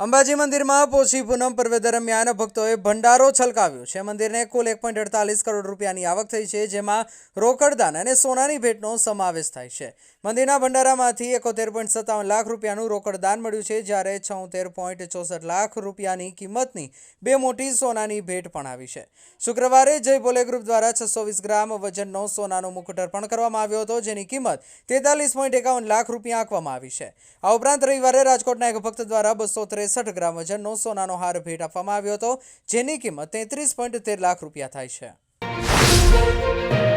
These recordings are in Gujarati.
અંબાજી મંદિરમાં પોષી પૂનમ પર્વ દરમિયાન ભક્તોએ ભંડારો છલકાવ્યો છે. મંદિરને કુલ એક કરોડ રૂપિયાની આવક થઈ છે, જેમાં રોકડદાન અને સોનાની ભેટનો સમાવેશ થાય છે. મંદિરના ભંડારામાંથી એકોતેર લાખ રૂપિયાનું રોકડદાન મળ્યું છે, જ્યારે છોતેર લાખ રૂપિયાની કિંમતની બે મોટી સોનાની ભેટ પણ આવી છે. શુક્રવારે જય બોલે ગ્રુપ દ્વારા છસો ગ્રામ વજનનો સોનાનો મુકુટ અર્પણ કરવામાં આવ્યો હતો, જેની કિંમત તેતાલીસ લાખ રૂપિયા આંકવામાં આવી છે. આ ઉપરાંત રવિવારે રાજકોટના એક ભક્ત દ્વારા બસો ત્રેસઠ ગ્રામ વજનનો સોનાનો હાર ભેટ આપવામાં આવ્યો હતો, જેની કિંમત તેત્રીસ પોઈન્ટ તેર લાખ રૂપિયા થાય છે.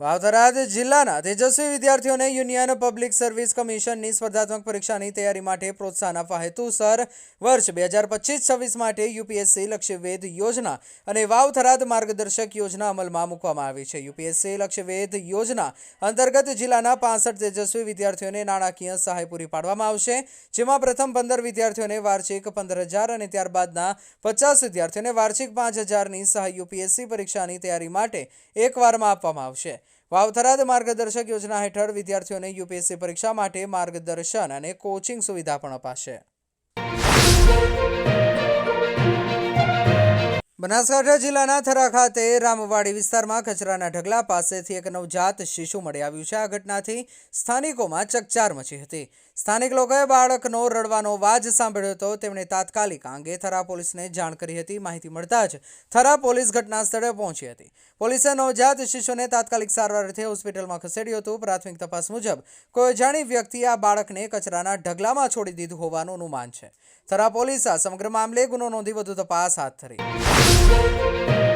વાવથરાદ જિલ્લાના તેજસ્વી વિદ્યાર્થીઓને યુનિયન પબ્લિક સર્વિસ કમિશનની સ્પર્ધાત્મક પરીક્ષાની તૈયારી માટે પ્રોત્સાહન આપવા હેતુસર વર્ષ બે હજાર પચીસ છવ્વીસ માટે યુપીએસસી લક્ષ્યવેધ યોજના અને વાવથરાદ માર્ગદર્શક યોજના અમલમાં મૂકવામાં આવી છે. યુપીએસસી લક્ષ્યવેધ યોજના અંતર્ગત જિલ્લાના પાસઠ તેજસ્વી વિદ્યાર્થીઓને નાણાકીય સહાય પૂરી પાડવામાં આવશે, જેમાં પ્રથમ પંદર વિદ્યાર્થીઓને વાર્ષિક પંદર હજાર અને ત્યારબાદના પચાસ વિદ્યાર્થીઓને વાર્ષિક પાંચ હજારની સહાય યુપીએસસી પરીક્ષાની તૈયારી માટે એકવારમાં આપવામાં આવશે. વાવથરાદ માર્ગદર્શક યોજના હેઠળ વિદ્યાર્થીઓને યુપીએસસી પરીક્ષા માટે માર્ગદર્શન અને કોચિંગ સુવિધા પણ અપાશે. બનાસકાંઠા જિલ્લાના થરા ખાતે રામવાડી વિસ્તારમાં કચરાના ઢગલા પાસેથી એક નવજાત શિશુ મળી આવ્યું છે. આ ઘટનાથી સ્થાનિકોમાં ચકચાર મચી હતી. સ્થાનિક લોકોએ બાળકનો રડવાનો અવાજ સાંભળ્યો હતો. તેમણે તાત્કાલિક અંગે થરા પોલીસને જાણ કરી હતી. માહિતી મળતા જ થરા પોલીસ ઘટના સ્થળે પહોંચી હતી. પોલીસે નવજાત શિશુને તાત્કાલિક સારવાર અર્થે હોસ્પિટલમાં ખસેડ્યું હતું. પ્રાથમિક તપાસ મુજબ કોઈ અજાણી વ્યક્તિએ આ બાળકને કચરાના ઢગલામાં છોડી દીધું હોવાનું અનુમાન છે. થરા પોલીસ આ સમગ્ર મામલે ગુનો નોંધી વધુ તપાસ હાથ ધરી. Thank you.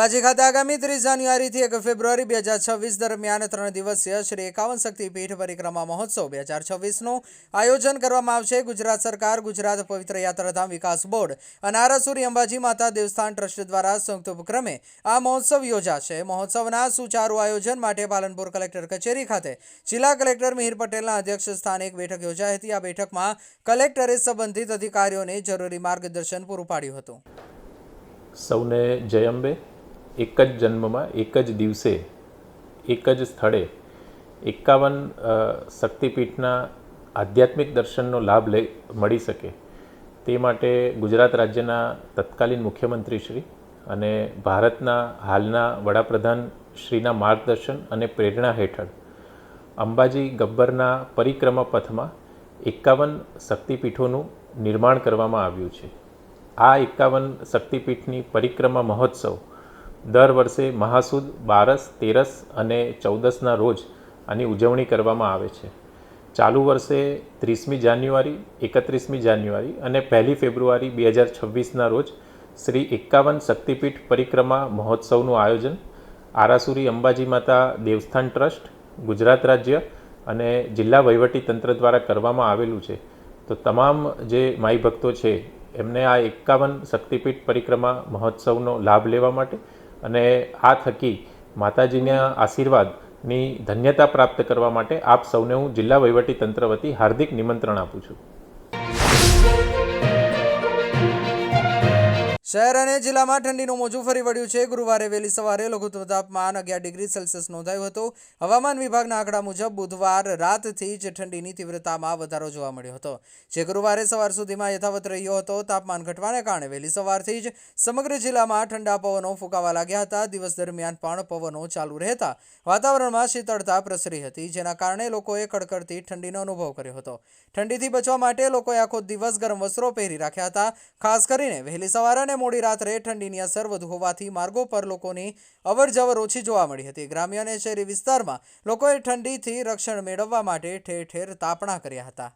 અંબાજી ખાતે આગામી ત્રીસ જાન્યુઆરીથી એક ફેબ્રુઆરી બે હજાર છવ્વીસ દરમિયાન ત્રણ દિવસીય શ્રી એકાવન શક્તિપીઠ પરિક્રમા મહોત્સવ બે હજાર છવ્વીસનું આયોજન કરવામાં આવશે. ગુજરાત સરકાર, ગુજરાત પવિત્ર યાત્રાધામ વિકાસ બોર્ડ અને આરાસુરી અંબાજી માતા દેવસ્થાન ટ્રસ્ટ દ્વારા સંયુક્ત ઉપક્રમે આ મહોત્સવ યોજાશે. મહોત્સવના સુચારુ આયોજન માટે પાલનપુર કલેક્ટર કચેરી ખાતે જિલ્લા કલેક્ટર મિહિર પટેલના અધ્યક્ષ સ્થાને એક બેઠક યોજાઈ હતી. આ બેઠકમાં કલેક્ટરે સંબંધિત અધિકારીઓને જરૂરી માર્ગદર્શન પૂરું પાડ્યું હતું. સૌને જય અંબે. એક જ જન્મમાં, એક જ દિવસે, એક જ સ્થળે એકાવન શક્તિપીઠના આધ્યાત્મિક દર્શનનો લાભ લઈ મળી શકે. તે માટે ગુજરાત રાજ્યના તત્કાલીન મુખ્યમંત્રી શ્રી અને ભારતના હાલના વડાપ્રધાન શ્રીના માર્ગદર્શન અને પ્રેરણા હેઠળ અંબાજી ગબ્બરના પરિક્રમા પથમાં એકાવન શક્તિપીઠોનું નિર્માણ કરવામાં આવ્યું છે. આ એકાવન શક્તિપીઠની પરિક્રમા મહોત્સવ દર વર્ષે મહાસુદ બારસ, તેરસ અને ચૌદસના રોજ આની ઉજવણી કરવામાં આવે છે. ચાલુ વર્ષે ત્રીસમી જાન્યુઆરી, એકત્રીસમી જાન્યુઆરી અને પહેલી ફેબ્રુઆરી બે હજાર છવ્વીસના રોજ શ્રી એકાવન શક્તિપીઠ પરિક્રમા મહોત્સવનું આયોજન, આરાસુરી અંબાજી માતા દેવસ્થાન ટ્રસ્ટ, ગુજરાત રાજ્ય અને જિલ્લા વહીવટી તંત્ર દ્વારા કરવામાં આવેલું છે. તો તમામ જે માઈ ભક્તો છે, એમને આ એકાવન શક્તિપીઠ પરિક્રમા મહોત્સવનો લાભ લેવા માટે અને આ થકી માતાજીના આશીર્વાદની ધન્યતા પ્રાપ્ત કરવા માટે આપ સૌને હું જિલ્લા વહીવટી તંત્ર વતી હાર્દિક નિમંત્રણ આપું છું. શહેર અને જિલ્લામાં ઠંડીનું મોજું ફરી વળ્યું છે. ગુરુવારે વહેલી સવારે લઘુત્તમ તાપમાન અગિયાર ડિગ્રી સેલ્સિયસ નોંધાયું હતું. હવામાન વિભાગના આંકડા મુજબ બુધવાર રાતથી જ ઠંડીની તીવ્રતામાં વધારો જોવા મળ્યો હતો. જે ગુરુવારે સવાર સુધીમાં યથાવત રહ્યો હતો. તાપમાન ઘટવાને કારણે વહેલી સવારથી જ સમગ્ર જિલ્લામાં ઠંડા પવનો ફૂંકાવા લાગ્યા હતા. દિવસ દરમિયાન પણ પવનો ચાલુ રહેતા વાતાવરણમાં શીતળતા પ્રસરી હતી, જેના કારણે લોકોએ કડકડતી ઠંડીનો અનુભવ કર્યો હતો. ઠંડીથી બચવા માટે લોકોએ આખો દિવસ ગરમ વસ્ત્રો પહેરી રાખ્યા હતા. ખાસ કરીને વહેલી સવારે અને મોડી રાત્રે ઠંડીની અસર વધુ હોવાથી માર્ગો પર લોકોની અવરજવર ઓછી જોવા મળી હતી. ગ્રામ્ય અને શહેરી વિસ્તારમાં લોકોએ ઠંડીથી રક્ષણ મેળવવા માટે ઠેર ઠેર તાપણા કર્યા હતા.